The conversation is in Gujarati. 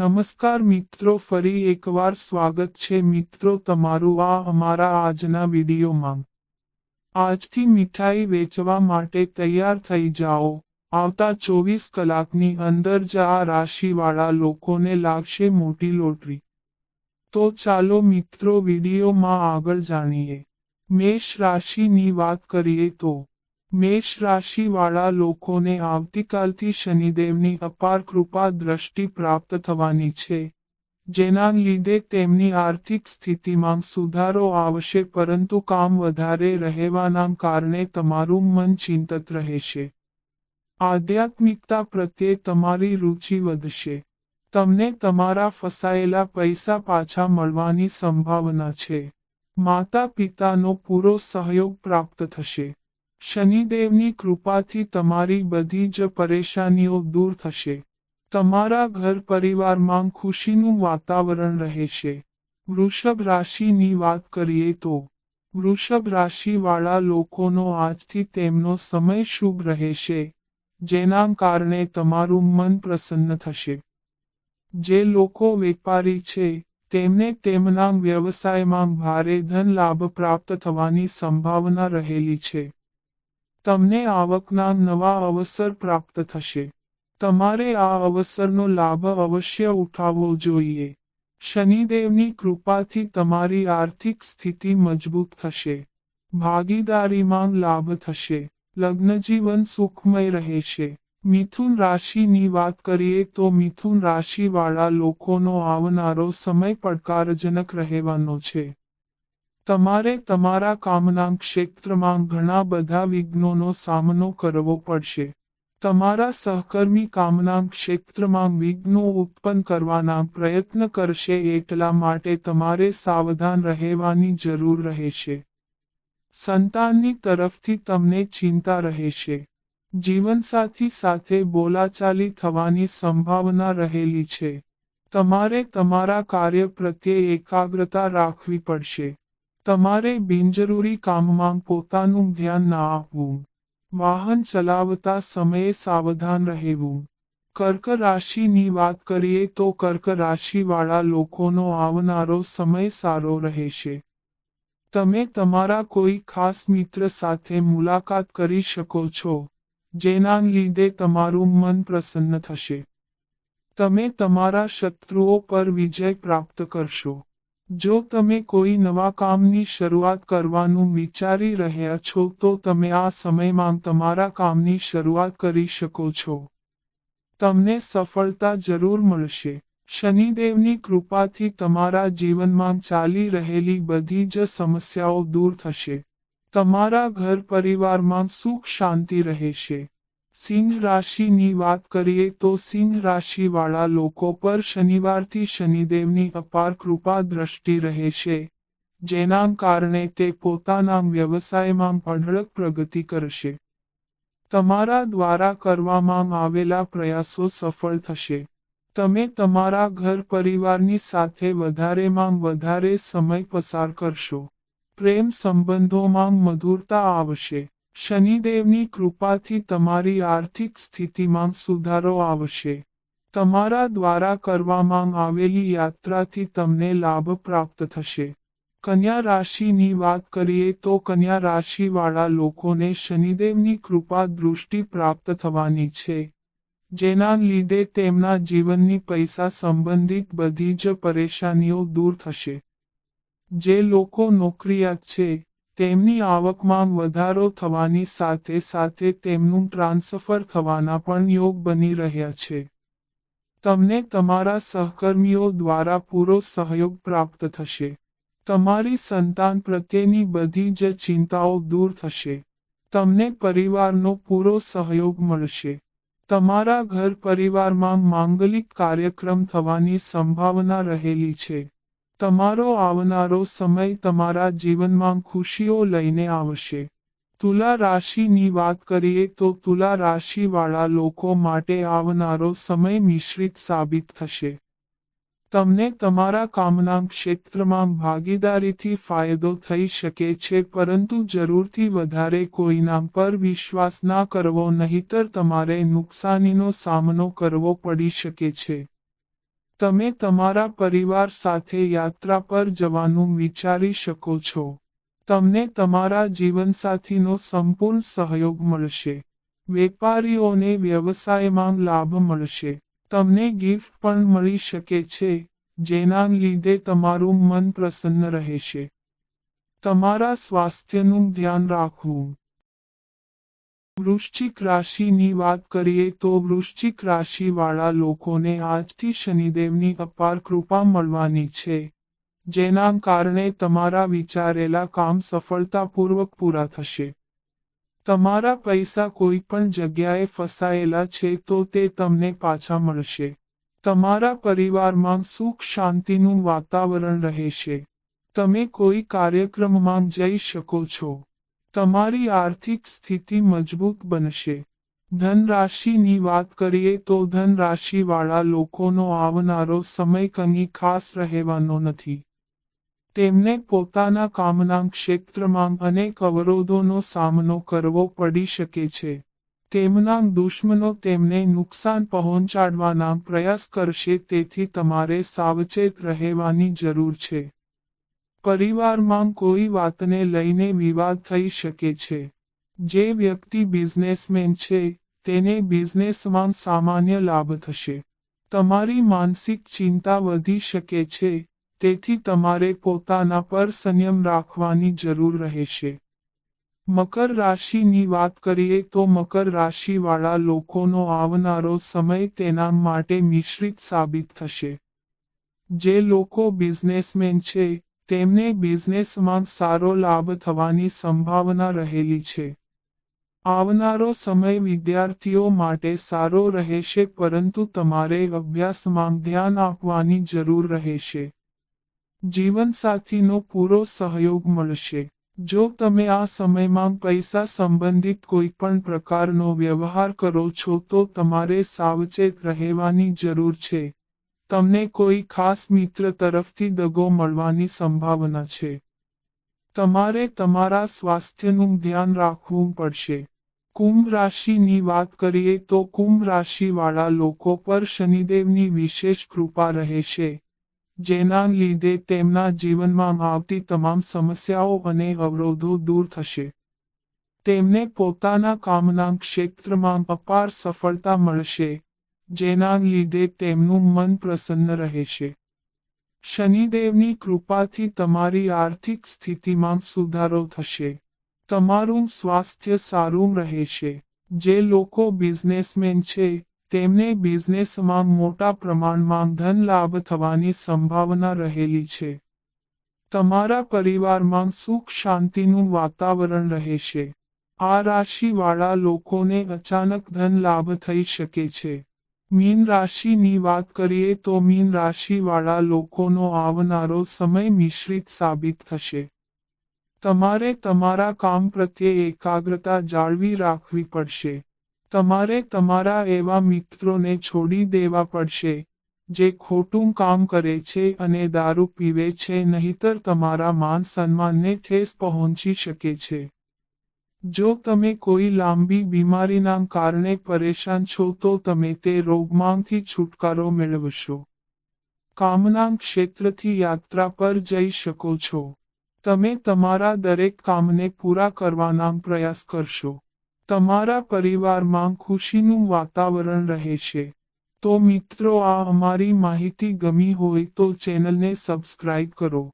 નમસ્કાર મિત્રો, ફરી એકવાર સ્વાગત છે મિત્રો તમારું આ અમારા આજના વિડીયોમાં. આજથી મીઠાઈ વેચવા માટે તૈયાર થઈ જાઓ. આવતા ચોવીસ કલાકની અંદર જ આ રાશિવાળા લોકોને લાગશે મોટી લોટરી. તો ચાલો મિત્રો વિડીયોમાં આગળ જાણીએ. મેષ રાશિની વાત કરીએ તો મેષ રાશિવાળા લોકોને આવતીકાલથી શનિદેવની અપાર કૃપા દ્રષ્ટિ પ્રાપ્ત થવાની છે, જેના લીધે તેમની આર્થિક સ્થિતિમાં સુધારો આવશે પરંતુ કામ વધારે રહેવાના કારણે તમારું મન ચિંતત રહેશે. આધ્યાત્મિકતા પ્રત્યે તમારી રુચિ વધશે. તમને તમારા ફસાયેલા પૈસા પાછા મળવાની સંભાવના છે. માતા પિતાનો પૂરો સહયોગ પ્રાપ્ત થશે. શનિદેવની કૃપાથી તમારી બધી જ પરેશાનીઓ દૂર થશે. તમારા ઘર પરિવારમાં ખુશીનું વાતાવરણ રહેશે. વૃષભ રાશિની વાત કરીએ તો, વૃષભ રાશિવાળા લોકોનો આજથી તેમનો સમય શુભ રહેશે, જેના કારણે તમારું મન પ્રસન્ન થશે. જે લોકો વેપારી છે, તેમને તેમના વ્યવસાયમાં ભારે ધન લાભ પ્રાપ્ત થવાની સંભાવના રહેલી છે. તમને આવકના નવા અવસર પ્રાપ્ત થશે. તમારે આ અવસરનો લાભ અવશ્ય ઉઠાવવો જોઈએ. શનિદેવની કૃપાથી તમારી આર્થિક સ્થિતિ મજબૂત થશે. ભાગીદારીમાં લાભ થશે. લગ્નજીવન સુખમય રહેશે. મિથુન રાશિની વાત કરીએ તો મિથુન રાશિવાળા લોકોનો આવનારો સમય પડકારજનક રહેવાનો છે. તમારે તમારા કામના ક્ષેત્રમાં ઘણા બધા વિઘ્નોનો સામનો કરવો પડશે. તમારા સહકર્મી કામના ક્ષેત્રમાં વિઘ્નો ઉત્પન્ન કરવાના પ્રયત્ન કરશે એટલા માટે તમારે સાવધાન રહેવાની જરૂર રહેશે. સંતાનની તરફથી તમને ચિંતા રહેશે. જીવનસાથી સાથે બોલાચાલી થવાની સંભાવના રહેલી છે. તમારે તમારા કાર્ય પ્રત્યે એકાગ્રતા રાખવી પડશે. તમારે બિનજરૂરી કામમાં પોતાનું ધ્યાન ના આપવું. વાહન ચલાવતા સમયે સાવધાન રહેવું. કર્ક રાશિની વાત કરીએ તો કર્ક રાશિવાળા લોકોનો આવનારો સમય સારો રહેશે. તમે તમારા કોઈ ખાસ મિત્ર સાથે મુલાકાત કરી શકો છો, જેના લીધે તમારું મન પ્રસન્ન થશે. તમે તમારા શત્રુઓ પર વિજય પ્રાપ્ત કરશો. જો તમે કોઈ નવા કામની શરૂઆત કરવાનું વિચારી રહ્યા છો, તો તમે આ સમયમાં તમારા કામની શરૂઆત કરી શકો છો. તમને સફળતા જરૂર મળશે. શનિદેવની કૃપાથી તમારા જીવનમાં ચાલી રહેલી બધી જ સમસ્યાઓ દૂર થશે. તમારા ઘર પરિવારમાં સુખ શાંતિ રહેશે. સિંહ રાશિની વાત કરીએ તો સિંહ રાશિવાળા લોકો પર શનિવારથી શનિદેવની અપાર કૃપા દ્રષ્ટિ રહેશે જેના કારણે તે પોતાના વ્યવસાયમાં અઢળક પ્રગતિ કરશે. તમારા દ્વારા કરવામાં આવેલા પ્રયાસો સફળ થશે. તમે તમારા ઘર પરિવારની સાથે વધારેમાં વધારે સમય પસાર કરશો. પ્રેમ સંબંધોમાં મધુરતા આવશે. શનિદેવની કૃપાથી તમારી આર્થિક સ્થિતિમાં સુધારો આવશે. તમારા દ્વારા કરવામાં આવેલી યાત્રાથી તમને લાભ પ્રાપ્ત થશે. કન્યા રાશિની વાત કરીએ તો કન્યા રાશિવાળા લોકોને શનિદેવની કૃપા દૃષ્ટિ પ્રાપ્ત થવાની છે. જેના લીધે તેમના જીવનની પૈસા સંબંધિત બધી જ પરેશાનીઓ દૂર થશે. જે લોકો નોકરિયાત છે તેમની આવકમાં વધારો થવાની સાથે સાથે તેમનું ટ્રાન્સફર થવાના પણ યોગ બની રહ્યા છે. તમને તમારા સહકર્મીઓ દ્વારા પૂરો સહયોગ પ્રાપ્ત થશે. તમારી સંતાન પ્રત્યેની બધી જ ચિંતાઓ દૂર થશે. તમને પરિવારનો પૂરો સહયોગ મળશે. તમારા ઘર પરિવારમાં માંગલિક કાર્યક્રમ થવાની સંભાવના રહેલી છે. તમારો આવનારો સમય તમારા જીવનમાં ખુશીઓ લઈને આવશે. તુલા રાશિની વાત કરીએ તો તુલા રાશિવાળા લોકો માટે આવનારો સમય મિશ્રિત સાબિત થશે. તમને તમારા કામના ક્ષેત્રમાં ભાગીદારીથી ફાયદો થઈ શકે છે, પરંતુ જરૂરથી વધારે કોઈના પર વિશ્વાસ ના કરવો, નહીતર તમારે નુકસાનીનો સામનો કરવો પડી શકે છે. તમે તમારા પરિવાર સાથે યાત્રા પર જવાનું વિચારી શકો છો. તમને તમારા જીવનસાથીનો સંપૂર્ણ સહયોગ મળશે. વેપારીઓને વ્યવસાયમાં લાભ મળશે. તમને ગિફ્ટ પણ મળી શકે છે, જેના લીધે તમારું મન પ્રસન્ન રહેશે. તમારા સ્વાસ્થ્યનું ધ્યાન રાખવું. વૃશ્ચિક રાશિની વાત કરીએ તો વૃશ્ચિક રાશિવાળા લોકોને આજથી શનિદેવની અપાર કૃપા મળવાની છે, જેના કારણે તમારા વિચારેલા કામ સફળતાપૂર્વક પૂરા થશે. તમારા પૈસા કોઈ પણ જગ્યાએ ફસાયેલા છે તો તે તમને પાછા મળશે. તમારા પરિવારમાં સુખ શાંતિનું વાતાવરણ રહેશે. તમે કોઈ કાર્યક્રમમાં જઈ શકો છો. તમારી આર્થિક સ્થિતિ મજબૂત બનશે. ધનરાશિની વાત કરીએ તો ધનરાશિવાળા લોકોનો આવનારો સમય કંઈ ખાસ રહેવાનો નથી. તેમને પોતાના કામના ક્ષેત્રમાં અનેક અવરોધોનો સામનો કરવો પડી શકે છે. તેમના દુશ્મનો તેમને નુકસાન પહોંચાડવાના પ્રયાસ કરશે તેથી તમારે સાવચેત રહેવાની જરૂર છે. પરિવારમાં કોઈ વાતને લઈને વિવાદ થઈ શકે છે. જે વ્યક્તિ બિઝનેસમેન છે, તેને બિઝનેસમાં સામાન્ય લાભ થશે. તમારી માનસિક ચિંતા વધી શકે છે, તેથી તમારે પોતાના પર સંયમ રાખવાની જરૂર રહેશે. મકર રાશિની વાત કરીએ તો મકર રાશિવાળા લોકોનો આવનારો સમય તેના માટે મિશ્રિત સાબિત થશે. જે લોકો બિઝનેસમેન છે તેમને બિઝનેસમાં સારો લાભ થવાની સંભાવના રહેલી છે. આવનારો સમય વિદ્યાર્થીઓ માટે સારો રહેશે પરંતુ તમારે અભ્યાસમાં ધ્યાન આપવાની જરૂર રહેશે. જીવનસાથીનો પૂરો સહયોગ મળશે. જો તમે આ સમયમાં પૈસા સંબંધિત કોઈ પણ પ્રકારનો વ્યવહાર કરો છો તો તમારે સાવચેત રહેવાની જરૂર છે. તમને કોઈ ખાસ મિત્ર તરફથી દગો મળવાની સંભાવના છે. તમારે તમારા સ્વાસ્થ્યનું ધ્યાન રાખવું પડશે. કુંભ રાશિની વાત કરીએ તો કુંભ રાશિવાળા લોકો પર શનિદેવની વિશેષ કૃપા રહેશે જેના લીધે તેમના જીવનમાં આવતી તમામ સમસ્યાઓ અને અવરોધો દૂર થશે. તેમને પોતાના કામના ક્ષેત્રમાં અપાર સફળતા મળશે. જેના લીધે તેમનું મન પ્રસન્ન રહેશે. શનિદેવની કૃપાથી તમારી આર્થિક સ્થિતિમાં સુધારો થશે. તમારું સ્વાસ્થ્ય સારું રહેશે. જે લોકો બિઝનેસમેન છે, તેમને બિઝનેસમાં મોટા પ્રમાણમાં ધન લાભ થવાની સંભાવના રહેલી છે. તમારા પરિવારમાં સુખ શાંતિનું વાતાવરણ રહેશે. આ રાશિવાળા લોકોને અચાનક ધન લાભ થઈ શકે છે. મીન રાશિની વાત કરીએ તો મીન રાશિવાળા લોકોનો આવનારો સમય મિશ્રિત સાબિત થશે. તમારે તમારા કામ પ્રત્યે એકાગ્રતા જાળવી રાખવી પડશે. તમારે તમારા એવા મિત્રોને છોડી દેવા પડશે, જે ખોટું કામ કરે છે અને દારૂ પીવે છે નહીતર તમારા માન સન્માનને ઠેસ પહોંચી શકે છે. જો તમે કોઈ લાંબી બીમારીના કારણે પરેશાન છો તો તમે તે રોગમાંથી છુટકારો મેળવશો. કામના ક્ષેત્રથી યાત્રા પર જઈ શકો છો. તમે તમારા દરેક કામને પૂરા કરવાના પ્રયાસ કરશો. તમારા પરિવારમાં ખુશીનું વાતાવરણ રહેશે. તો મિત્રો, આ અમારી માહિતી ગમી હોય તો ચેનલને સબસ્ક્રાઇબ કરો.